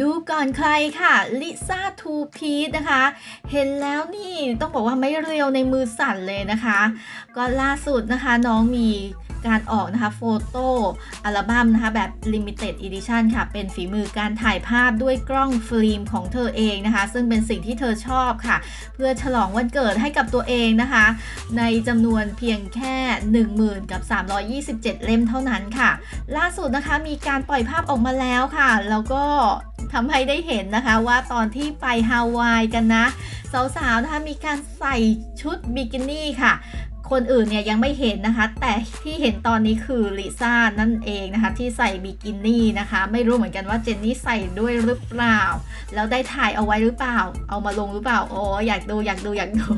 ดูก่อนใครค่ะลิซ่าทูพีทนะคะ เห็นแล้วนี่ต้องบอกว่าไม่เรียวในมือสั่นเลยนะคะ ก็ล่าสุดนะคะน้องมีการออกนะคะโฟโต้อัลบั้มนะคะแบบ Limited Edition ค่ะ เป็นฝีมือการถ่ายภาพด้วยกล้องฟิล์มของเธอเองนะคะ ซึ่งเป็นสิ่งที่เธอชอบค่ะ เพื่อฉลองวันเกิดให้กับตัวเองนะคะ ในจำนวนเพียงแค่ 10,000 กับ 327 เล่มเท่านั้นค่ะ ล่าสุดนะคะมีการปล่อยภาพออกมาแล้วค่ะ แล้วก็ทำให้ได้เห็นนะคะว่าตอนที่ไปฮาวายกันนะ สาวๆนะคะมีการใส่ชุดบิกินี่ค่ะ คนอื่นเนี่ยยังไม่เห็นนะคะ แต่ที่เห็นตอนนี้คือลิซ่านั่นเองนะคะ ที่ใส่บิกินี่นะคะ ไม่รู้เหมือนกันว่าเจนนี่ใส่ด้วยหรือเปล่า แล้วได้ถ่ายเอาไว้หรือเปล่า เอามาลงหรือเปล่าโอ้อยากดูอยากดูอยากดู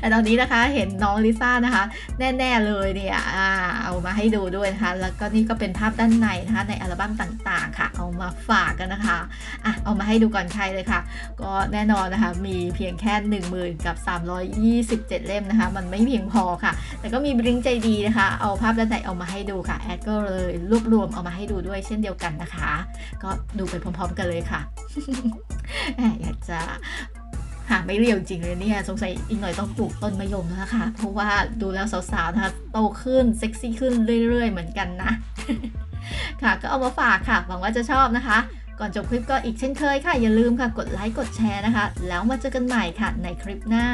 แต่ตอนนี้นะคะเห็นน้องลิซ่านะคะ แน่ๆเลยเนี่ยอเอามาให้ดูด้วยนะคะ แล้วก็นี่ก็เป็นภาพด้านในนะคะในอัลบั้มต่างๆค่ะ เอามาฝากกันนะคะอะเอามาให้ดูก่อนใครเลยค่ะ ก็แน่นอนนะคะมีเพียงแค่ 1 0,000กับ327 เล่มนะคะ มันไม่เพียงพอค่ะ แต่ก็มีบริงใจดีนะคะ เอาภาพด้านในเอามาให้ดูค่ะ แอดก็เลยรวบรวมเอามาให้ดูด้วยเช่นเดียวกันนะคะ ก็ดูไปพร้อมๆกันเลยค่ะแหมอยากจะหาไม่เรียวจริงเลยเนี่ย สงสัยอีกหน่อยต้องปลูกต้นมะยมแล้วนะคะ เพราะว่าดูแล้วสาวๆนะคะโตขึ้นเซ็กซี่ขึ้นเรื่อยๆ เหมือนกันนะ ค่ะก็เอามาฝากค่ะ หวังว่าจะชอบนะคะ ก่อนจบคลิปก็อีกเช่นเคยค่ะ อย่าลืมค่ะ กดไลค์กดแชร์นะคะ แล้วมาเจอกันใหม่ค่ะในคลิปหน้า